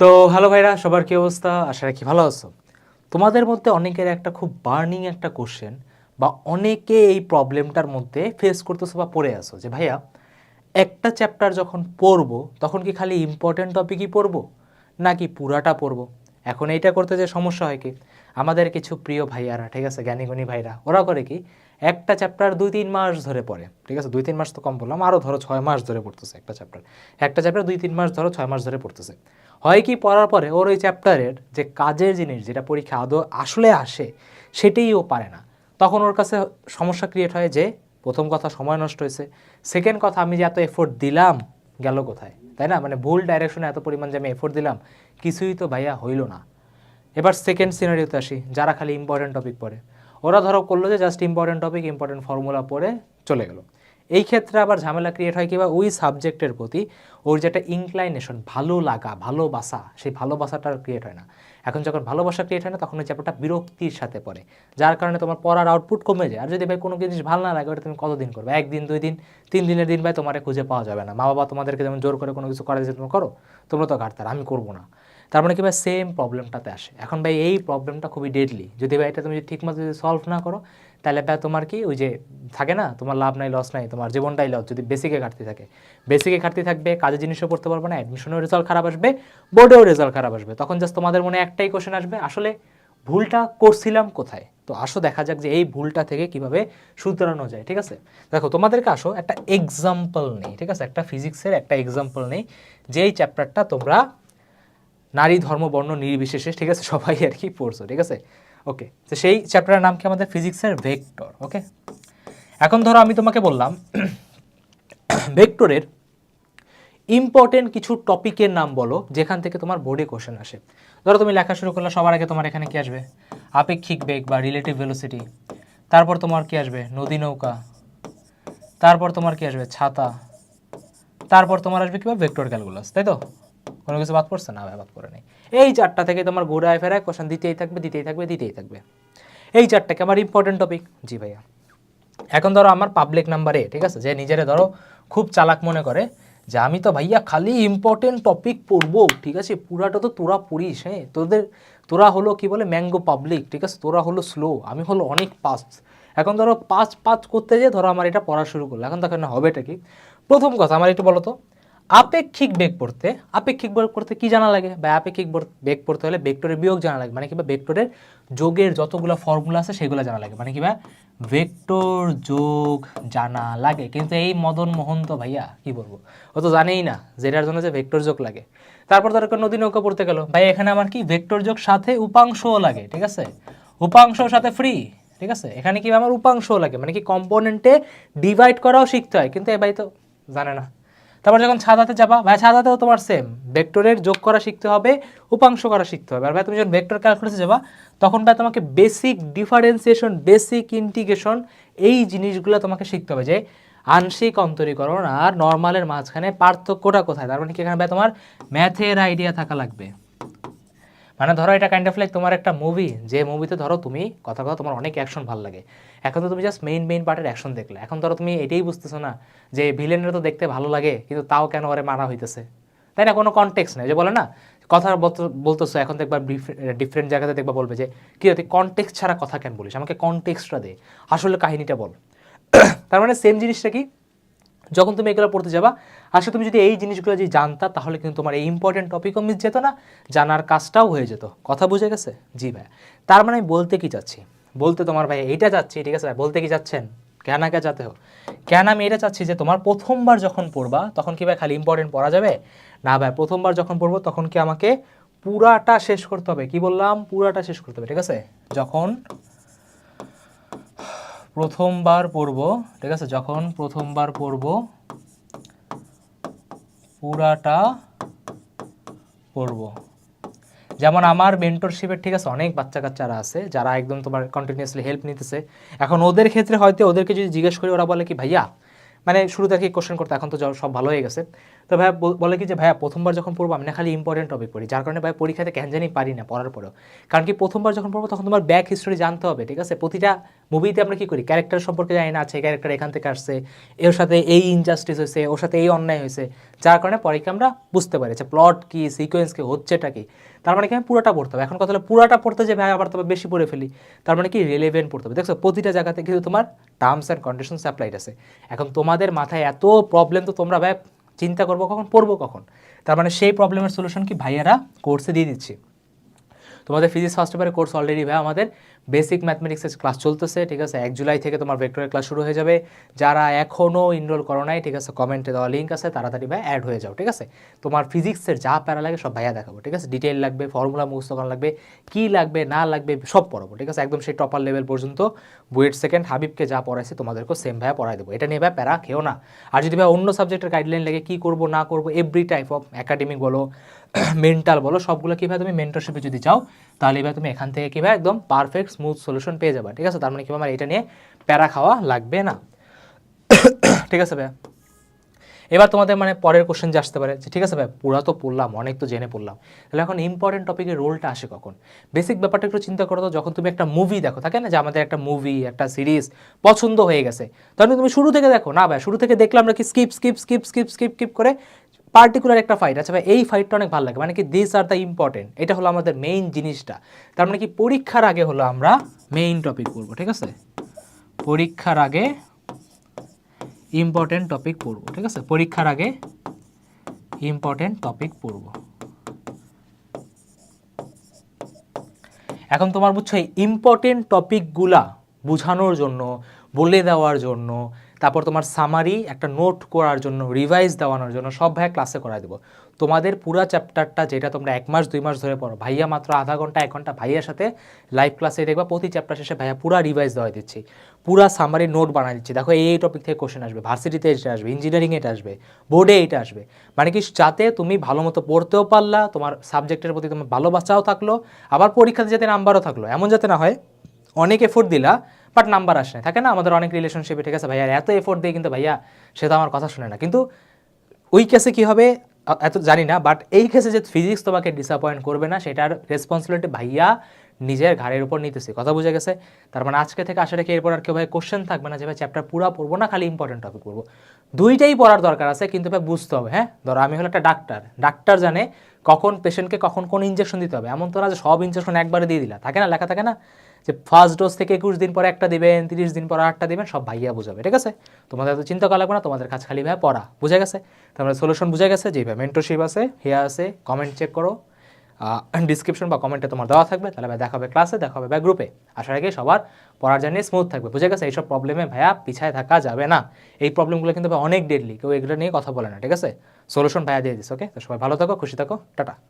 তো হ্যালো ভাইরা, সবার কি অবস্থা? আশা রাখি ভালো আছো। তোমাদের মধ্যে অনেকের একটা খুব বার্নিং একটা কোশ্চেন বা অনেকে এই প্রবলেমটার মধ্যে ফেস করতেছো বা পড়ে আসো যে, ভাইয়া, একটা চ্যাপ্টার যখন পড়ব, তখন কি খালি ইম্পর্টেন্ট টপিকই পড়ব? নাকি পুরাটা পড়ব? এখন এইটা করতে যে সমস্যা হয় কি? আমাদের কিছু প্রিয় ভাইয়ারা, ঠিক আছে, জ্ঞানীগুণী ভাইরা, ওরা করে কি? একটা চ্যাপ্টার দুই তিন মাস ধরে পড়ে, ঠিক আছে? দুই তিন মাস তো কম বললাম আরও ধরো ছয় মাস ধরে পড়তেছে একটা চ্যাপ্টার একটা চ্যাপ্টার দুই তিন মাস ধরো ছয় মাস ধরে পড়তেছে। হয় কি পড়ার পরে ওর ওই চ্যাপ্টারের যে কাজের জিনিস যেটা পরীক্ষা আদৌ আসলে আসে, সেটাই ও পারে না। তখন ওর কাছে সমস্যা ক্রিয়েট হয় যে, প্রথম কথা সময় নষ্ট হয়েছে। সেকেন্ড কথা, আমি যে এত এফোর্ট দিলাম, গেল কোথায়? তাই না? মানে ভুল ডাইরেকশনে এত পরিমাণ যে আমি এফোর্ট দিলাম, কিছুই তো ভাইয়া হইল না। এবার সেকেন্ড সিনারিওতে আসি, যারা খালি ইম্পর্টেন্ট টপিক পড়ে। ওরা ধরো করল যে just important topic important formula পড়ে চলে গেল। এই ক্ষেত্রে আবার ঝামেলা ক্রিয়েট হয় কিংবা ওই সাবজেক্টের প্রতি ওর যেটা ইনক্লাইনেশন ভালো লাগা, ভালোবাসা, সেই ভালোবাসাটা ক্রিয়েট হয় না। এখন যখন ভালোবাসা ক্রিয়েট হয় না, তখন ওই চ্যাপ্টারটা বিরক্তির সাথে পড়ে। যার কারণে তোমার পড়ার আউটপুট কমে যায়। আর যদি ভাই কোনো জিনিস ভালো না লাগে, ওটা তুমি কতদিন করবে? একদিন, দুই দিন, তিন দিনের দিন ভাই তোমার খুঁজে পাওয়া যাবে না। মা বাবা তোমাদেরকে যেমন জোর করে কোনো কিছু করা যায় তুমি করো, তোমরা তো ঘাটতার, আমি করব না। তার মানে কি ভাই সেম প্রবলেমটাতে আসে। এখন ভাই এই প্রবলেমটা খুবই ডেডলি যদি ভাই এটা তুমি ঠিকমতো যদি সলভ না করো তাহলে তোমার কি ওই যে থাকে না, তোমার লাভ নাই লস নাই, তোমার জীবনটাই লস যদি বেসিকে ঘাটতি থাকে। বেসিকে ঘাটতি থাকবে, কাজের জিনিসও পড়তে পারবে না অ্যাডমিশনের রেজাল্ট খারাপ আসবে বোর্ডেও রেজাল্ট খারাপ আসবে। তখন জাস্ট তোমাদের মনে একটাই কোশ্চেন আসবে, আসলে ভুলটা করছিলাম কোথায়? তো আসো দেখা যাক যে এই ভুলটা থেকে কীভাবে শুধরানো যায়, ঠিক আছে? দেখো, তোমাদেরকে আসো একটা এক্সাম্পল নেই, ঠিক আছে? একটা ফিজিক্সের একটা এক্সাম্পল নেই, যেই চ্যাপ্টারটা তোমরা নারী ধর্ম বর্ণ নির্বিশেষে, ঠিক আছে? সবাই আর কি পড়ছো, ঠিক আছে? ওকে তো সেই চ্যাপ্টারের নাম কি আমাদের? ফিজিক্সের ভেক্টর ওকে এখন ধরো আমি তোমাকে বললাম ভেক্টরের ইম্পর্টেন্ট কিছু টপিকের নাম বলো, যেখান থেকে তোমার বোর্ডে কোশ্চেন আসে। ধরো তুমি লেখা শুরু করলে, সবার আগে তোমার এখানে কি আসবে? আপেক্ষিক বেগ বা রিলেটিভ ভেলোসিটি তারপর তোমার কি আসবে? নদী নৌকা। তারপর তোমার কি আসবে? ছাতা। তারপর তোমার আসবে কিংবা ভেক্টর ক্যালকুলাস তাই তো? কোনো কিছু বাদ পড়ছে? না ভাই, বাদ পড়ে নেই। এই চারটা থেকে তোমার ঘোরায় ফেরায় কোশ্চেন দিতেই থাকবে দিতেই থাকবে দিতেই থাকবে। এই চারটাকে আমার ইম্পর্টেন্ট টপিক জি ভাইয়া। এখন ধরো আমার পাবলিক নাম্বারে ঠিক আছে? যে নিজেরে ধরো খুব চালাক মনে করে যে আমি তো ভাইয়া খালি ইম্পর্টেন্ট টপিক পড়ব, ঠিক আছে? পুরাটা তো তোরা পড়িস হ্যাঁ? তোদের, তোরা হলো কি বলে ম্যাঙ্গো পাবলিক ঠিক আছে? তোরা হলো স্লো আমি হলো অনেক পাস এখন ধরো পাঁচ পাঁচ করতে যেয়ে ধরো আমার এটা পড়া শুরু করল। এখন তখন হবেটা কি? প্রথম কথা আমার একটু বলো তো আপেক্ষিক বেগ পড়তে, আপেক্ষিক বেগ পড়তে কি জানা লাগে? বা আপেক্ষিক বেগ পড়তে হলে ভেক্টরের বিয়োগ জানা লাগে মানে কি বা ভেক্টরের যোগের যতগুলো ফর্মুলা আছে সেগুলো জানা লাগে মানে কি বা ভেক্টর যোগ জানা লাগে। কিন্তু এই মদন মোহন তো ভাইয়া, কি বলব? ও তো জানেই না যেটার জন্য যে ভেক্টর যোগ লাগে। তারপর ধরো কেউ নদী নৌকা পড়তে গেল, ভাই এখানে আমার কি ভেক্টর যোগ সাথে উপাংশও লাগে, ঠিক আছে? উপাংশ সাথে ফ্রি ঠিক আছে? এখানে কি আমার উপাংশও লাগে মানে কি কম্পোনেন্টে ডিভাইড করাও শিখতে হয়, কিন্তু এ ভাই তো জানে না। তারপর যখন সাদাতে যাবা ভাই সাদাতেও তোমার সেম ভেক্টরের যোগ করা শিখতে হবে, উপাংশ করা শিখতে হবে। আর ভাই, তুমি যখন ভেক্টর ক্যালকুলাসে যাবা, তখন ভাই, তোমাকে বেসিক ডিফারেন্সিয়েশন বেসিক ইন্টিগ্রেশন এই জিনিসগুলো তোমাকে শিখতে হবে যে আংশিক অন্তরীকরণ আর নর্মালের মাঝখানে পার্থক্যটা কোথায়? তার মানে কি এখানে ভাই, তোমার ম্যাথের আইডিয়া থাকা লাগবে। মানে ধরো এটা কাইন্ড অফ লাইক তোমার একটা মুভি যে মুভিতে ধরো তুমি, কথা কথা তোমার অনেক অ্যাকশন ভালো লাগে। এখন তো তুমি জাস্ট মেইন মেইন পার্টের অ্যাকশন দেখলে। এখন ধরো তুমি এটাই বুঝতেছো না, যে ভিলেনের তো দেখতে ভালো লাগে, কিন্তু তাও কেন ওরে মারা হইতেছে? তাই না? কোনো কনটেক্স নেই। যে বলে না, কথা বলতে- বলতেছো, এখন দেখবা ডিফারেন্ট জায়গাতে দেখবা বলবে যে, কি তুই কনটেক্স ছাড়া কথা কেন বলিস? আমাকে কনটেক্সটা দে। আসলে কাহিনীটা বল। তার মানে সেম জিনিসটা কি? যখন তুমি এগুলো পড়তে যাবা আসলে তুমি যদি এই জিনিসগুলো যদি জানতা, তাহলে কিন্তু তোমার এই ইম্পর্টেন্ট টপিকও মিস যেত না, জানার কাজটাও হয়ে যেত। কথা বুঝে গেছে? জি ভাই। তার মানে আমি বলতে কি চাচ্ছি? বলতে তোমার ভাই, এইটা চাচ্ছি, ঠিক আছে ভাই? বলতে কি চাচ্ছেন? কেন কে যাতে হোক। কেন আমি এটা চাচ্ছি যে তোমার প্রথমবার যখন পড়বা, তখন কি ভাই খালি ইম্পর্টেন্ট পড়া যাবে? না ভাই, প্রথমবার যখন পড়ব, তখন কি আমাকে পুরাটা শেষ করতে হবে? কি বললাম? পুরাটা শেষ করতে হবে, ঠিক আছে? যখন প্রথমবার পড়ব, ঠিক আছে? যখন প্রথমবার পড়ব পুরাটা পড়ব। যেমন আমার মেন্টরশিপের ঠিক আছে, অনেক বাচ্চা কাচ্চারা আছে, যারা একদম তোমার কন্টিনিউয়াসলি হেল্প নিতেছে। এখন ওদের ক্ষেত্রে হয়তো ওদেরকে যদি জিজ্ঞেস করি, ওরা বলে কি, ভাইয়া মানে শুরু থেকে কোশ্চেন করতে, এখন তো সব ভালো হয়ে গেছে। তো ভাইয়া বলে কি যে, ভাইয়া, প্রথমবার যখন পড়ব, আমি না খালি ইম্পর্টেন্ট টপিক পড়ি। যার কারণে ভাই পরীক্ষাতে কেন জানি পারি না পড়ার পরেও। কারণ কি, প্রথমবার যখন পড়ব, তখন তোমার ব্যাক হিস্টোরি জানতে হবে, ঠিক আছে? প্রতিটা মুভিতে আমরা কি করি? ক্যারেক্টার সম্পর্কে জানি না, আছে ক্যারেক্টার এখান থেকে আসছে, এর সাথে এই ইনজাস্টিস হয়েছে, ওর সাথে এই অন্যায় হয়েছে, যার কারণে পরে কি আমরা বুঝতে পারি যে প্লট কি সিকোয়েন্স কি, হচ্ছেটা কি। তার মানে কি আমি পুরোটা পড়তে হবে। এখন কথা হলো পুরোটা পড়তে যে ভাই আবার তবে বেশি পড়ে ফেলি, তার মানে কি রিলেভেন্ট পড়তে হবে। দেখছ, প্রতিটা জায়গাতে কিন্তু তোমার টার্মস অ্যান্ড কন্ডিশনস অ্যাপ্লাইড আছে। এখন তোমাদের মাথায় এত প্রবলেম তো তোমরা ভাই চিন্তা করব কখন, পড়ব কখন? তার মানে সেই প্রবলেমের সলিউশন কি ভাইয়ারা কোর্সে দিয়ে দিচ্ছি। তোমাদের ফিজিক্স ফার্স্ট পেপারের কোর্স অলরেডি ভাই, আমাদের বেসিক ম্যাথমেটিক্সের ক্লাস চলতেছে, ঠিক আছে? এক জুলাই থেকে তোমার ভেক্টরের ক্লাস শুরু হয়ে যাবে। যারা এখনও ইনরোল করো নাই, ঠিক আছে কমেন্টে দেওয়া লিঙ্ক আছে, তাড়াতাড়ি, ভাই অ্যাড হয়ে যাও, ঠিক আছে? তোমার ফিজিক্সের যা প্যারা লাগে, সব ভাইয়া দেখাবো, ঠিক আছে? ডিটেল লাগবে ফর্মুলা মুখস্থ করা লাগবে, কী লাগবে, না লাগবে, সব পড়াবো, ঠিক আছে? একদম সেই টপার লেভেল পর্যন্ত। বুয়েট সেকেন্ড হাবিবকে যা পড়াইছে, তোমাদেরকেও সেম ভাইয়া পড়াই দেবো। এটা নিয়ে ভাই প্যারা খেও না। আর যদি ভাই অন্য সাবজেক্টের গাইডলাইন লাগে, কী করব, না করব এভরি টাইপ অফ একাডেমিক বলো মেন্টাল বলো সবগুলো কীভাবে তুমি মেন্টরশিপে যদি চাও, তাহলে এবার তুমি এখান থেকে কীভাবে একদম পারফেক্ট স্মুথ সলিউশন পেয়ে যাবে, ঠিক আছে? তার মানে কীভাবে আমার এটা নিয়ে প্যারা খাওয়া লাগবে না। ঠিক আছে ভাই এবার তোমাদের মানে পরের কোশ্চেন যে আসতে পারে, যে ঠিক আছে ভাই পুরা তো পড়লাম, অনেক তো জেনে পড়লাম। তাহলে এখন ইম্পর্টেন্ট টপিকের রোলটা আসে কখন? বেসিক ব্যাপারটা একটু চিন্তা করো তো, যখন তুমি একটা মুভি দেখো, থাকে না? যে আমাদের একটা মুভি একটা সিরিজ পছন্দ হয়ে গেছে। তখন তুমি শুরু থেকে দেখো, না ভাই শুরু থেকে দেখলাম আমরা কি skip skip skip skip skip skip করে পার্টিকুলার একটা ফাইট আচ্ছা ভাই, এই ফাইটটা অনেক ভালো লাগে। মানে কি দিস আর দ্য ইম্পর্টেন্ট এটা হলো আমাদের মেইন জিনিসটা। তার মানে কি, পরীক্ষার আগে হলো আমরা মেইন টপিক পড়ব, ঠিক আছে? পরীক্ষার আগে ইম্পর্টেন্ট টপিক পড়ব, ঠিক আছে? পরীক্ষার আগে ইম্পর্টেন্ট টপিক পড়ব। এখন তোমার বুঝছ, এই ইম্পর্টেন্ট টপিকগুলা বোঝানোর জন্য, বলে দেওয়ার জন্য তারপর তোমার সামারি একটা নোট করার জন্য রিভাইজ দেওয়ানোর জন্য, সব ভাই ক্লাসে করাই দেবো। তোমাদের পুরো চ্যাপ্টারটা যেটা তোমরা এক মাস, দুই মাস ধরে পড়ো, ভাইয়া মাত্র আধা ঘণ্টা, এক ঘণ্টা ভাইয়ার সাথে লাইভ ক্লাসে দেখবা, প্রতি চ্যাপ্টার শেষে ভাইয়া পুরা রিভাইজ দেওয়া দিচ্ছি। পুরা সামারি নোট বানাই দিচ্ছি। দেখো, এই টপিক থেকে কোশ্চেন আসবে ভার্সিটিতে এটা আসবে ইঞ্জিনিয়ারিংয়ে এটা আসবে বোর্ডে এটা আসবে। মানে কি, যাতে তুমি ভালো মতো পড়তেও পারলা, তোমার সাবজেক্টের প্রতি তোমার ভালোবাসাও থাকল, আবার পরীক্ষাতে যাতে নাম্বারও থাকল। এমন যাতে না হয়, অনেক এফোর্ট দিলা বাট নাম্বার আসে থাকে না? আমাদের অনেক রিলেশনশিপে ঠিক আছে, ভাইয়া, এত এফোর্ট দিয়ে কিন্তু ভাইয়া সে তো আমার কথা শুনে না। কিন্তু ওই কেসে কি হবে? এত জানি না বাট এই কেসে যে ফিজিক্স তোমাকে ডিসঅ্যাপয়েন্ট করবে না, সেটার রেসপন্সিবিলিটি ভাইয়া নিজের ঘাড়ের উপর নিতেছে। কথা বুঝে গেছে? তার মানে আজকে থেকে আশা রেখে এরপর আর কেউ ভাই কোশ্চেন থাকবে না যে ভাই চ্যাপ্টার পুরো পড়ব না, খালি ইম্পর্টেন্ট টপিক পড়ব? দুইটাই পড়ার দরকার আছে, কিন্তু ভাই বুঝতে হবে হ্যাঁ? ধরো, আমি হলো একটা ডাক্তার ডাক্তার জানে কখন পেশেন্টকে কখন কোন ইঞ্জেকশন দিতে হবে? এমন তো না যে সব ইঞ্জেকশন একবারে দিয়ে দিলা। থাকে না? লেখা থাকে না? যে ফার্স্ট ডোজ থেকে একুশ দিন পরে একটা দেবেন, তিরিশ দিন পরে আটটা দেবেন, সব ভাইয়া বোঝাবে, ঠিক আছে? তোমাদের এত চিন্তা করা লাগবে না, তোমাদের কাজ খালি ভাইয়া পড়া, বুঝে গেছে? তারপরে সলিউশন বুঝে গেছে যে ভাই মেন্টরশিপ আছে, হেয়া আছে কমেন্ট চেক করো। ডিসক্রিপশন বা কমেন্টে তোমার দেওয়া থাকবে। তাহলে ভাই দেখাবে ক্লাসে দেখাবে ব্যাক গ্রুপে আসার আগে সবার পড়ার জার্নি স্মুথ থাকবে। বুঝে গেছে? এইসব প্রবলেমে ভাইয়া পিছায় থাকা যাবে না। এই প্রবলেমগুলো কিন্তু ভাই অনেক ডেডলি কেউ এগুলো নিয়ে কথা বলে না, ঠিক আছে? সলিউশন ভাইয়া দিয়ে দিস ওকে তো সবাই ভালো থাকো, খুশি থাকো। টাটা।